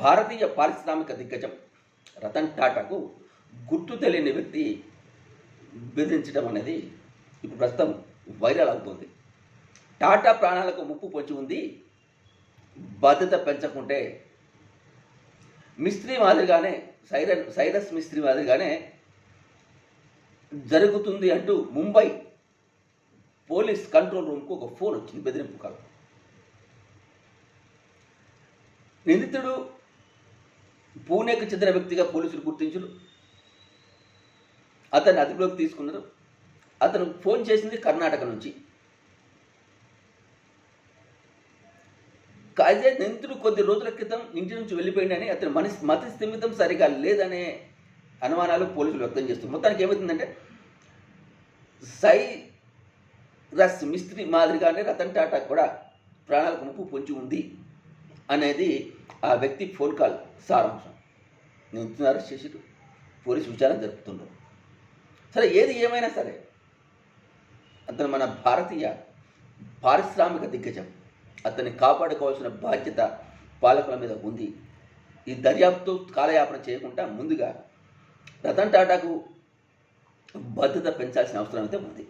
భారతీయ పారిశ్రామిక దిగ్గజం రతన్ టాటాకు గుర్తు తెలియని వ్యక్తి బెదిరించడం అనేది ఇప్పుడు ప్రస్తుతం వైరల్ అవుతుంది. టాటా ప్రాణాలకు ముప్పు పొంచి ఉంది. బాధ్యత పెంచకుంటే మిస్త్రీ మాదిరిగానే సైరన్ సైరస్ మిస్త్రీ మాదిరిగానే జరుగుతుంది అంటూ ముంబై పోలీస్ కంట్రోల్ రూమ్కు ఒక ఫోన్ వచ్చింది బెదిరింపు కాలం. నిందితుడు పూణేకు చెందిన వ్యక్తిగా పోలీసులు గుర్తించారు. అతన్ని అదుపులోకి తీసుకున్నారు. అతను ఫోన్ చేసింది కర్ణాటక నుంచి. కాజే నిందితుడు కొద్ది రోజుల క్రితం ఇంటి నుంచి వెళ్ళిపోయిందని అతని మనస్ మతి స్థిమితం సరిగా లేదనే అనుమానాలు పోలీసులు వ్యక్తం చేస్తున్నారు. మొత్తానికి ఏమవుతుందంటే సై రస్ మిస్త్రి మాదిరిగానే రతన్ టాటా కూడా ప్రాణాలకు ముప్పు పొంచి ఉంది. అనేది ఆ వ్యక్తి ఫోన్ కాల్ సారాంశం. నిందితుని అరెస్ట్ చేసి పోలీసు విచారణ జరుపుతున్నారు సరే ఏది ఏమైనా సరే అతను మన భారతీయ పారిశ్రామిక దిగ్గజం. అతన్ని కాపాడుకోవాల్సిన బాధ్యత పాలకుల మీద ఉంది. ఈ దర్యాప్తు కాలయాపన చేయకుండా ముందుగా రతన్ టాటాకు భద్రత పెంచాల్సిన అవసరం అయితే ఉంది.